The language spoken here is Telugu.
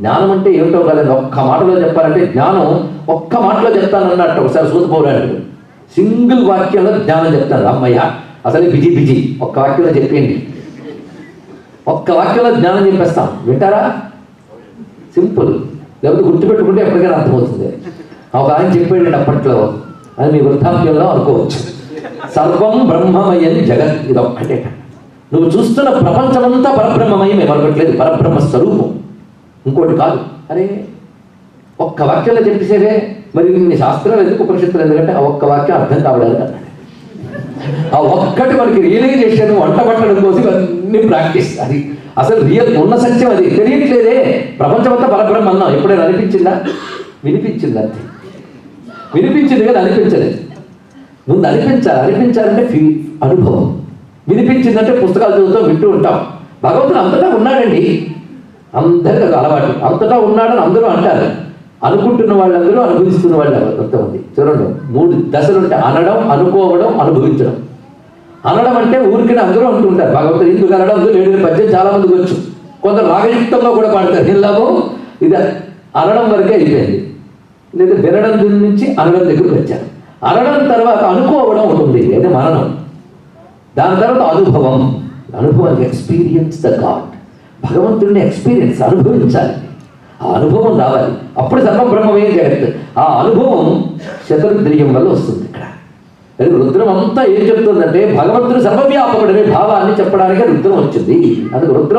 జ్ఞానం అంటే ఏమిటో కదండి ఒక్క మాటలో చెప్పాలంటే జ్ఞానం ఒక్క మాటలో చెప్తానన్నట్టు ఒకసారి సూత సింగిల్ వాక్యంలో జ్ఞానం చెప్తాను అమ్మయ్య అసలు బిజీ బిజీ. ఒక్క వాక్యంలో చెప్పేయండి. ఒక్క వాక్యంలో జ్ఞానం చెప్పేస్తాం. వింటారా? సింపుల్. లేకపోతే గుర్తుపెట్టుకుంటే ఎప్పటికైనా అర్థమవుతుంది. ఒక ఆయన చెప్పాడు అప్పట్లో. అది మీ వృద్ధాప్యంలో అనుకోవచ్చు. సర్వం బ్రహ్మమయం జగత్. ఇది ఒక్కటే నువ్వు చూస్తున్న ప్రపంచమంతా పరబ్రహ్మమయ్యే మరొకట్లేదు పరబ్రహ్మ స్వరూపం. ఇంకోటి కాదు. అరే ఒక్క వాక్యంలో చెప్పేసేవే మరి ఇన్ని శాస్త్రాలు ఎందుకు ఉపనిషత్తులు? ఎందుకంటే ఆ ఒక్క వాక్యం అర్థం కావడానికి అన్నాడు ఆ ఒక్కటి మనకి రియలైజేషన్ వంట పట్టడం కోసం అన్ని ప్రాక్టీస్. అది అసలు రియల్ ఉన్న సత్యం అది. తెలియట్లేదే. ప్రపంచమంతా పరబ్రహ్మ అన్నాం ఎప్పుడైనా అనిపించిందా? వినిపించింది అంతే. వినిపించింది కదా అనిపించలేదు. ముందు అనిపించాలి. అనిపించాలంటే ఫీ అనుభవం. వినిపించిందంటే పుస్తకాలు చదువుతాం వింటూ ఉంటాం. భగవంతుడు అంతటా ఉన్నాడండి. అందరికీ అది అలవాటు. అంతటా ఉన్నాడని అందరూ అంటారు. అనుకుంటున్న వాళ్ళందరూ అనుభవిస్తున్న వాళ్ళు ఉంది. చూడండి. మూడు దశలు ఉంటాయి అనడం అనుకోవడం అనుభవించడం. అనడం అంటే ఊరికనే అందరూ అంటుంటారు భగవంతుడు ఎందుకు అనడం లేడు పద్యం చాలా మందికి వచ్చు. కొందరు రాగయుక్తంలో కూడా పాడతారు. ఏం ఇది అనడం వరకే అయిపోయింది. లేదా వినడం నుంచి అనడం దగ్గరికి వచ్చారు. అనడం తర్వాత అనుకోవడం ఉంటుంది. అదే మరణం దాని తర్వాత అనుభవం. అనుభవం ఎక్స్పీరియన్స్ ద గాడ్ భగవంతుడిని ఎక్స్పీరియన్స్ అనుభవించాలి. ఆ అనుభవం రావాలి. అప్పుడు సర్వబ్రహ్మమే జగత్ ఆ అనుభవం శతరుద్రియం వల్ల వస్తుంది ఇక్కడ. అది రుద్రం అంతా ఏం చెప్తుందంటే భగవంతుడు సర్వవ్యాపకుడనే భావాన్ని చెప్పడానికి రుద్రం వచ్చింది. అది రుద్రం